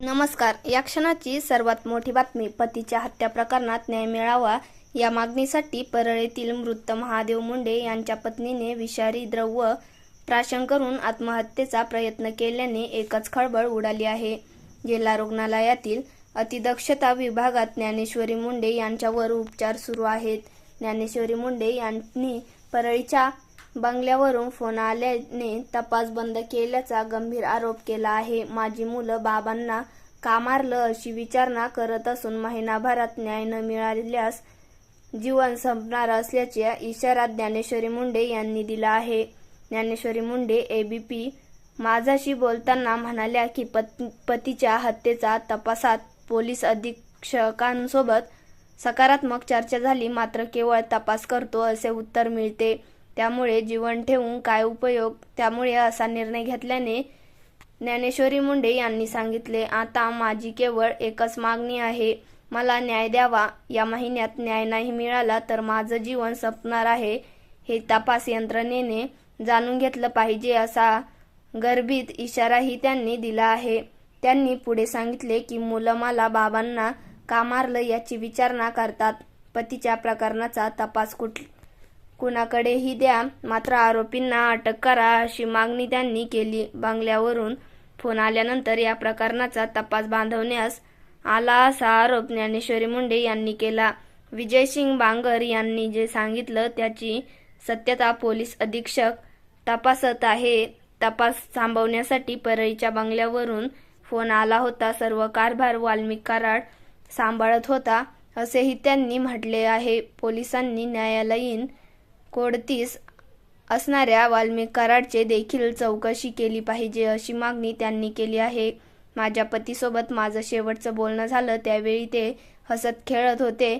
नमस्कार. या क्षणाची सर्वात मोठी बातमी पतीच्या हत्या प्रकरणात न्याय मिळावा या मागणीसाठी परळीतील मृत महादेव मुंडे यांच्या पत्नीने विषारी द्रव्य प्राशन करून आत्महत्येचा प्रयत्न केल्याने एकच खळबळ उडाली आहे. जिल्हा रुग्णालयातील अतिदक्षता विभागात ज्ञानेश्वरी मुंडे यांच्यावर उपचार सुरू आहेत. ज्ञानेश्वरी मुंडे यांनी परळीच्या बंगल्यावरून फोन आल्याने तपास बंद केल्याचा गंभीर आरोप केला आहे. माझी मुलं बाबांना का मारलं अशी विचारणा करत असून महिनाभरात न्याय न मिळाल्यास जीवन संपणार असल्याच्या इशारा ज्ञानेश्वरी मुंडे यांनी दिला आहे. ज्ञानेश्वरी मुंडे एबीपी माझाशी बोलताना म्हणाल्या की पत पतीच्या हत्येचा तपासात पोलीस अधीक्षकांसोबत सकारात्मक चर्चा झाली मात्र केवळ तपास करतो असे उत्तर मिळते. त्यामुळे जीवन ठेवून काय उपयोग? त्यामुळे असा निर्णय घेतल्याने ज्ञानेश्वरी मुंडे यांनी सांगितले आता माझी केवळ एकच मागणी आहे. मला न्याय द्यावा. या महिन्यात न्याय नाही मिळाला तर माझं जीवन संपणार आहे. हे तपास यंत्रणेने जाणून घेतलं पाहिजे असा गर्भित इशाराही त्यांनी दिला आहे. त्यांनी पुढे सांगितले की मुलं मला बाबांना का मारलं याची विचारणा करतात? पतीच्या प्रकरणाचा तपास कुठ कुणाकडेही द्या. मात्र आरोपींना अटक करा अशी मागणी त्यांनी केली. बंगल्यावरून फोन आल्यानंतर या प्रकरणाचा तपास बांधवण्यास आला असा आरोप ज्ञानेश्वरी मुंडे यांनी केला. विजयसिंग बांगर यांनी जे सांगितलं त्याची सत्यता पोलीस अधीक्षक तपासत आहे. तपास थांबवण्यासाठी परळीच्या बंगल्यावरून फोन आला होता. सर्व कारभार वाल्मिक कराड सांभाळत होता असेही त्यांनी म्हटले आहे. पोलिसांनी न्यायालयीन कोडतीस असणाऱ्या वाल्मिक कराडचे देखील चौकशी केली पाहिजे अशी मागणी त्यांनी केली आहे. माझ्या पतीसोबत माझं शेवटचं बोलणं झालं त्यावेळी ते हसत खेळत होते.